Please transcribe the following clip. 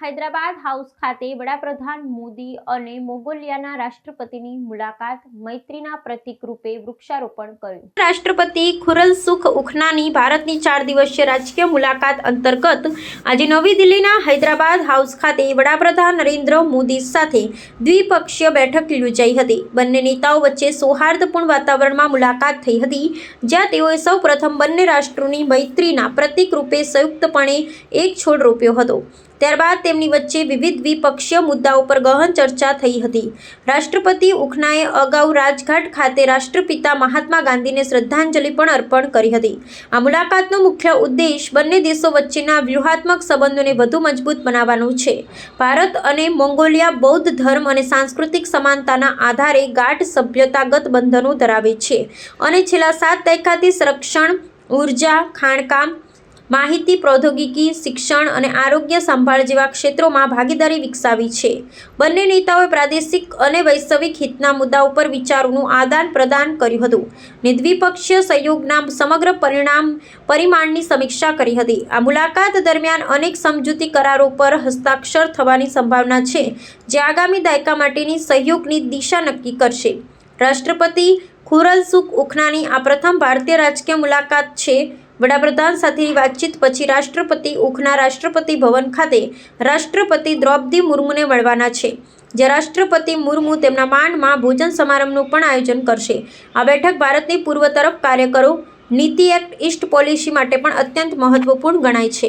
Hyderabad house ખાતે વડાપ્રધાન મોદી અને મોગોલિયાના રાષ્ટ્રપતિની મુલાકાત મૈત્રીના પ્રતિક રૂપે વૃક્ષારોપણ કર્યું. રાષ્ટ્રપતિ ખુરલસુખ ઉખનાની ભારતની ચાર દિવસીય રાજકીય મુલાકાત અંતર્ગત આજે નવી દિલ્હીના હૈદરાબાદ હાઉસ ખાતે વડાપ્રધાન નરેન્દ્ર મોદી સાથે દ્વિપક્ષીય બેઠક યોજાઈ હતી. બંને નેતાઓ વચ્ચે સૌહાર્દપૂર્ણ વાતાવરણમાં મુલાકાત થઈ હતી, જ્યાં તેઓએ સૌ પ્રથમ બંને રાષ્ટ્રોની મૈત્રીના પ્રતિક રૂપે સંયુક્તપણે એક છોડ રોપ્યો હતો. ત્યારબાદ તેમની વચ્ચે વિવિધ દ્વિપક્ષીય મુદ્દાઓ પર ગહન ચર્ચા થઈ હતી. રાષ્ટ્રપતિ ઉખનાએ અગાઉ રાજઘાટ ખાતે રાષ્ટ્રપિતા મહાત્મા ગાંધીને શ્રદ્ધાંજલિ પણ અર્પણ કરી હતી. આ મુલાકાતનો મુખ્ય ઉદ્દેશ બંને દેશો વચ્ચેના વ્યૂહાત્મક સંબંધોને વધુ મજબૂત બનાવવાનો છે. ભારત અને મોંગોલિયા બૌદ્ધ ધર્મ અને સાંસ્કૃતિક સમાનતાના આધારે ગાઢ સભ્યતાગત બંધનો ધરાવે છે અને છેલ્લા સાત દાયકાથી સંરક્ષણ, ઊર્જા, ખાણકામ માહિતી, પ્રૌદ્યોગિકી, શિક્ષણ અને આરોગ્ય સંભાળ જેવા ક્ષેત્રોમાં ભાગીદારી વિકસાવી છે. બંને નેતાઓએ પ્રાદેશિક અને વૈશ્વિક હિતના મુદ્દાઓ પર વિચારોનું આદાન પ્રદાન કર્યું હતું. ને દ્વિપક્ષીય સહયોગના સમગ્ર પરિણામ, પરિમાણની સમીક્ષા કરી હતી. આ મુલાકાત દરમિયાન અનેક સમજૂતી કરારો પર હસ્તાક્ષર થવાની સંભાવના છે, જે આગામી દાયકા માટેની સહયોગની દિશા નક્કી કરશે. રાષ્ટ્રપતિ ખુરલસુખ ઉખનાની આ પ્રથમ ભારતીય રાજકીય મુલાકાત છે વડાપ્રધાન સાથેની વાતચીત પછી રાષ્ટ્રપતિ ઉખના રાષ્ટ્રપતિ ભવન ખાતે રાષ્ટ્રપતિ દ્રૌપદી મુર્મુને મળવાના છે જે રાષ્ટ્રપતિ મુર્મુ તેમના માનમાં ભોજન સમારંભનું પણ આયોજન કરશે. આ બેઠક ભારતની પૂર્વ તરફ કાર્યકરો નીતિ એક્ટ ઇસ્ટ પોલિસી માટે પણ અત્યંત મહત્વપૂર્ણ ગણાય છે.